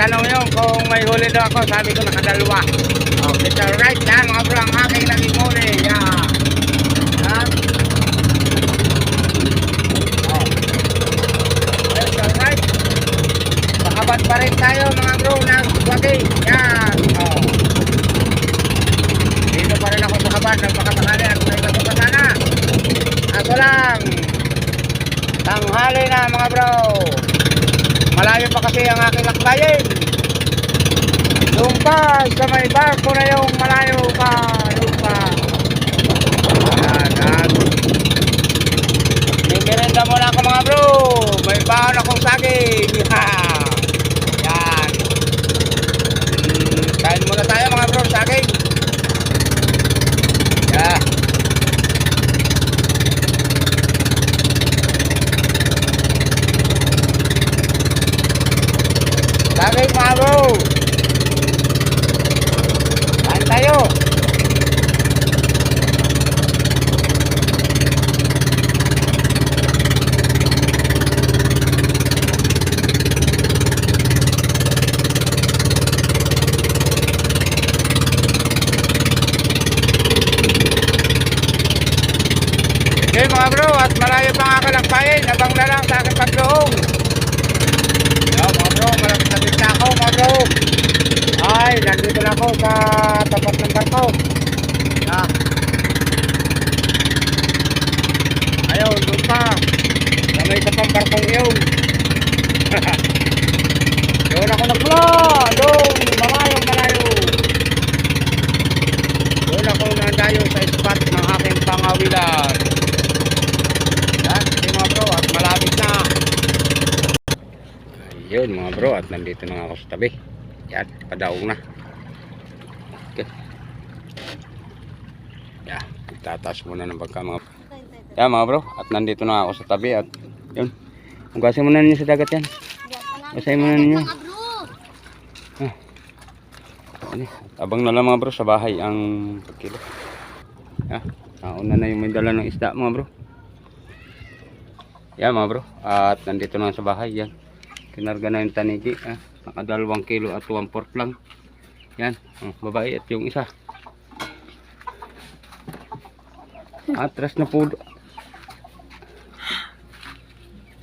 nagtanong yun kung may huli daw ako, sabi ko nakadalawa. Okay, so right yan mga bro, ang aking naging huli. Yan. Yan. Oh. Okay, so right. Pakabad pa rin tayo mga bro ng wagi. Yan. Oh. Dito pa rin ako sa kabad, nagpakasakali at may pa sana. Ako lang. Tanghali na mga bro. Malayo pa kasi ang aking lakbayin. Doon pa, sa may barko na yung malayo pa. Doon pa. Yan, yan. May merenda muna ako mga bro. May baon akong saging. Yeah. Yan. Mm, kain muna tayo mga bro, saging. Yeah. Mga bro. Kain tayo. Okay mga bro, at malayo pa nga kalakbayin, abang na lang sa aking pagloong. Yo mga bro, malapit na na ako mga bro. Ay, nandito na ako sa tapat ng barko. Ah. Ayun, doon pa. Sa may isa pang barkong yun. doon ako nagmula. Doon, malayo, malayo. Doon ako nandayo sa spot ng aking pangawilan. Yan, mga bro, at malapit na. Ayun mga bro, at nandito na ako sa tabi. Yan, padaong na. Okay. Yan, tataas muna ng pagka mga... Yan mga bro, at nandito na ako sa tabi at yun. Hugasin muna ninyo sa dagat yan. Basahin muna ninyo. Ano, abang na lang mga bro sa bahay ang pagkilo. Ya, nauna na yung may dala ng isda mga bro. Yan mga bro, at nandito na sa bahay yan. Kinarga na yung tanigi, ah. Nakadalawang kilo at 1 fourth lang. Yan, ang babae at yung isa. Atras na po.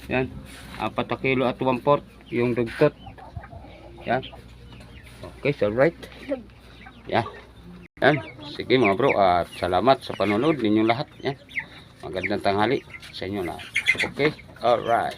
Yan, apat na kilo at 1 fourth yung dugtot. Yan. Okay, so right. Yan. Yan. Sige mga bro, at salamat sa panonood ninyong lahat. Yan. Magandang tanghali sa inyo lahat. Okay, alright.